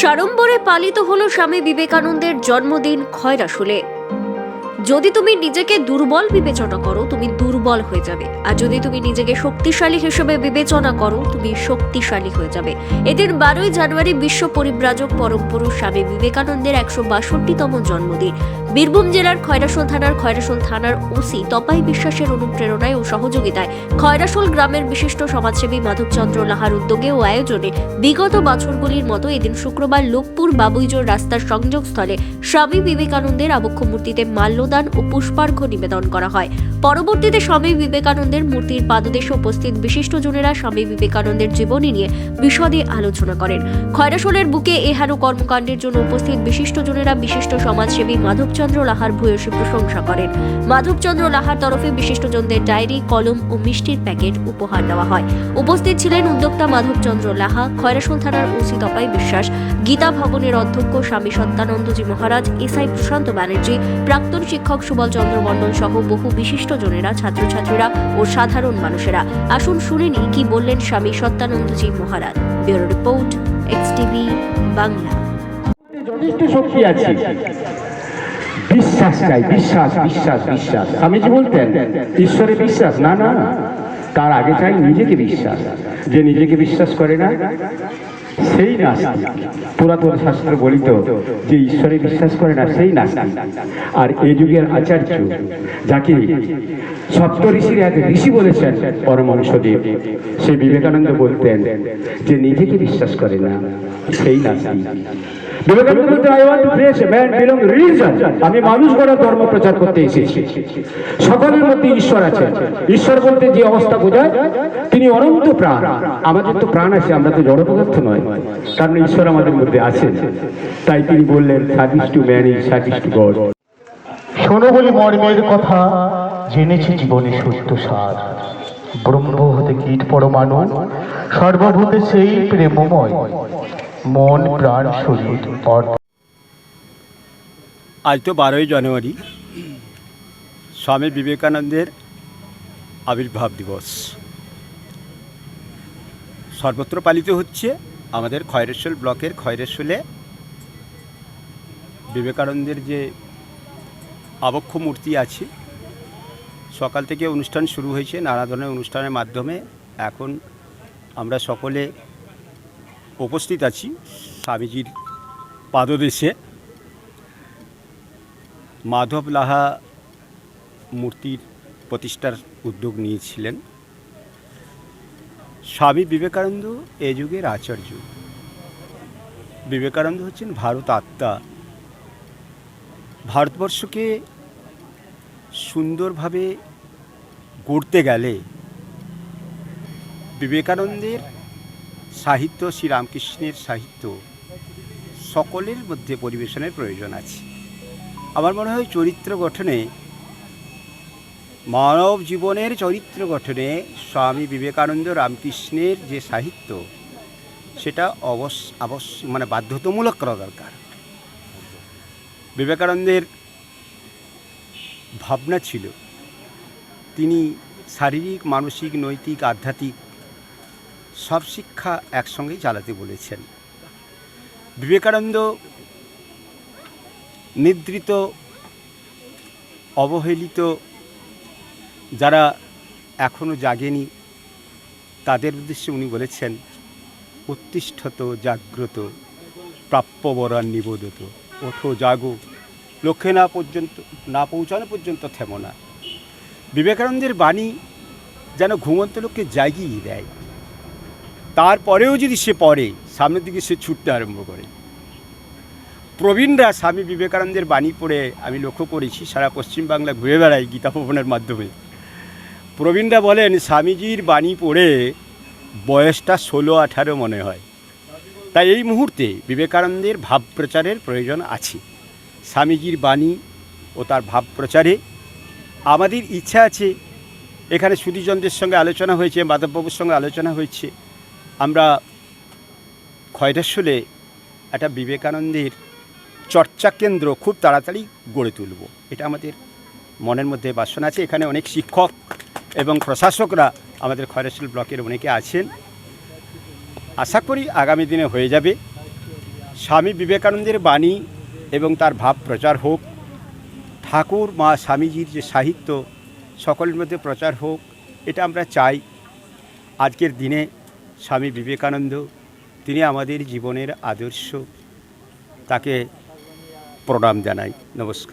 সাড়ম্বরে পালিত হল স্বামী বিবেকানন্দের জন্মদিন খয়রাসুলে। যদি তুমি নিজেকে দুর্বল বিবেচনা করো, তুমি দুর্বল হয়ে যাবে। আর যদি তুমি নিজেকে শক্তিশালী হিসেবে বিবেচনা করো, তুমি শক্তিশালী হয়ে যাবে। এদিন বারোই জানুয়ারি বিশ্ব পরিব্রাজক পরম পুরুষ স্বামী বিবেকানন্দের একশো বাষট্টিতম জন্মদিন। বীরভূম জেলার খয়রাসোল থানার খয়রাসোল থানার ওসি তপাই বিশ্বাসের অনুপ্রেরণায় ও সহযোগিতায় খয়রাসোল গ্রামের বিশিষ্ট সমাজসেবী মাধবচন্দ্র লাহার উদ্যোগে ও আয়োজনে বিগত বছরগুলির মতো এদিন শুক্রবার লোকপুর বাবুইজোর রাস্তার সংযোগস্থলে স্বামী বিবেকানন্দের আবক্ষ মূর্তিতে মাল্যদান ও পুষ্পার্ঘ্য নিবেদন করা হয়। পরবর্তীতে স্বামী বিবেকানন্দের মূর্তির পাদদেশে উপস্থিত বিশিষ্টজনেরা স্বামী বিবেকানন্দের জীবনী নিয়ে বিশদে আলোচনা করেন। খয়রাসোলের বুকে এহেন কর্মকাণ্ডের জন্য উপস্থিত বিশিষ্টজনেরা বিশিষ্ট সমাজসেবী মাধবচন্দ্র লাহার ভূয়সী প্রশংসা করেন। মাধবচন্দ্র লাহার তরফে বিশিষ্টজনদের ডায়েরি, কলম ও মিষ্টির প্যাকেট উপহার দেওয়া হয়। উপস্থিত ছিলেন উদ্যোক্তা মাধবচন্দ্র লাহা, খয়রাসোল থানার ওসি তপাই বিশ্বাস, গীতা ভবনের অধ্যক্ষ স্বামী সত্যানন্দজি মহারাজ এসআই প্রশান্ত ব্যানার্জি, প্রাক্তন শিক্ষক সুবল চন্দ্র মণ্ডল সহ বহু বিশিষ্টজনেরা ছাত্রছাত্রীরা ও সাধারণ মানুষেরা। আসুন শুনে নিই কি বললেন Swami Satyanandaji Maharaj. Bureau report, X TV Bangla. যথেষ্ট শক্তি আছে। বিশ্বাস চাই, বিশ্বাস বিশ্বাস বিশ্বাস। স্বামীজি বলতেন, ঈশ্বরে বিশ্বাস না না। তার আগে চাই নিজেকে বিশ্বাস। যে নিজেকে বিশ্বাস করে না সেই নাস্তিক পুরাতন শাস্ত্র বলিত যে ঈশ্বরে বিশ্বাস করে না, সেই নাস্তিক আর এই যুগের আচার্য, যাকে সপ্ত ঋষির এক ঋষি বলেছেন পরমংসদেব সে বিবেকানন্দ বলতেন যে নিজেকে বিশ্বাস করে না, সেই নাস্তিক আমি মানুষ গড়া ধর্ম প্রচার করতে এসেছি। সকলের মধ্যে ঈশ্বর আছে। ঈশ্বর বলতে যে অবস্থা বোঝায়, তিনি অনন্ত প্রাণ। আমাদের তো প্রাণ আছে, আমরা তো জড় পদার্থ নয়। কারণ ঈশ্বর আমাদের মধ্যে আছেন। তাই তিনি বললেন সার্ভিস গড শোনো বলি মর্মের কথা, জেনেছি জীবনে সত্য সার। ব্রহ্ম হতে কীট পরমাণু, সর্বভূতে সেই প্রেমময়। মন, প্রাণ, শরীর আজ তো বারোই জানুয়ারি। স্বামী বিবেকানন্দের আবির্ভাব দিবস। সর্বত্র পালিত হচ্ছে আমাদের খয়রেশ্বর ব্লকের খয়রেশ্বলে বিবেকানন্দের যে আবক্ষ মূর্তি আছে, সকাল থেকে অনুষ্ঠান শুরু হয়েছে, নানা ধরনের অনুষ্ঠানের মাধ্যমে। এখন আমরা সকলে উপস্থিত আছি স্বামীজির পাদদেশে। মাধব লাহা মূর্তির প্রতিষ্ঠার উদ্যোগ নিয়েছিলেন। স্বামী বিবেকানন্দ এ যুগের আচার্য। বিবেকানন্দ হচ্ছেন ভারত আত্মা। ভারতবর্ষকে সুন্দরভাবে গড়তে গেলে বিবেকানন্দের সাহিত্য, শ্রীরামকৃষ্ণের সাহিত্য সকলের মধ্যে পরিবেশনের প্রয়োজন আছে। আমার মনে হয় চরিত্র গঠনে, মানব জীবনের চরিত্র গঠনে স্বামী বিবেকানন্দ রামকৃষ্ণের যে সাহিত্য, সেটা অবশ্য অবশ্য মানে বাধ্যতামূলক করা দরকার। বিবেকানন্দের ভাবনা ছিল, তিনি শারীরিক, মানসিক, নৈতিক, আধ্যাত্মিক সব শিক্ষা একসঙ্গেই চালাতে বলেছেন। বিবেকানন্দ নিদ্রিত, অবহেলিত, যারা এখনও জাগেনি, তাদের উদ্দেশ্যে উনি বলেছেন, উত্তিষ্ঠত, জাগ্রত প্রাপ্যবরান নিবোধত ওঠো, জাগো। লক্ষ্যে না পর্যন্ত, না পৌঁছানো পর্যন্ত থেমো না। বিবেকানন্দের বাণী যেন ঘুমন্ত লোককে জাগিয়ে দেয়। তারপরেও যদি সে পড়ে, সামনের দিকে সে ছুটতে আরম্ভ করে। প্রবীণরা স্বামী বিবেকানন্দের বাণী পড়ে আমি লক্ষ্য করেছি, সারা পশ্চিমবাংলা ঘুরে বেড়াই গীতা ভবনের মাধ্যমে। প্রবীণরা বলেন, স্বামীজির বাণী পড়ে বয়সটা ষোলো, আঠারো মনে হয়। তাই এই মুহূর্তে বিবেকানন্দের ভাব প্রচারের প্রয়োজন আছে। স্বামীজির বাণী ও তার ভাব প্রচারে আমাদের ইচ্ছা আছে। এখানে সুধীচন্দ্রের সঙ্গে আলোচনা হয়েছে, মাধববাবুর সঙ্গে আলোচনা হয়েছে। আমরা খয়রেশ্বলে একটা বিবেকানন্দের চর্চা কেন্দ্র খুব তাড়াতাড়ি গড়ে তুলব। এটা আমাদের মনের মধ্যে বাসনা আছে। এখানে অনেক শিক্ষক এবং প্রশাসকরা আমাদের খয়রেশ্বল ব্লকের অনেকে আছেন। আশা করি আগামী দিনে হয়ে যাবে। স্বামী বিবেকানন্দের বাণী এবং তার ভাব প্রচার হোক। ঠাকুর, মা স্বামীজির যে সাহিত্য, সকলের মধ্যে প্রচার হোক, এটা আমরা চাই। আজকের দিনে স্বামী বিবেকানন্দ তিনি আমাদের জীবনের আদর্শ। তাকে প্রণাম জানাই। নমস্কার।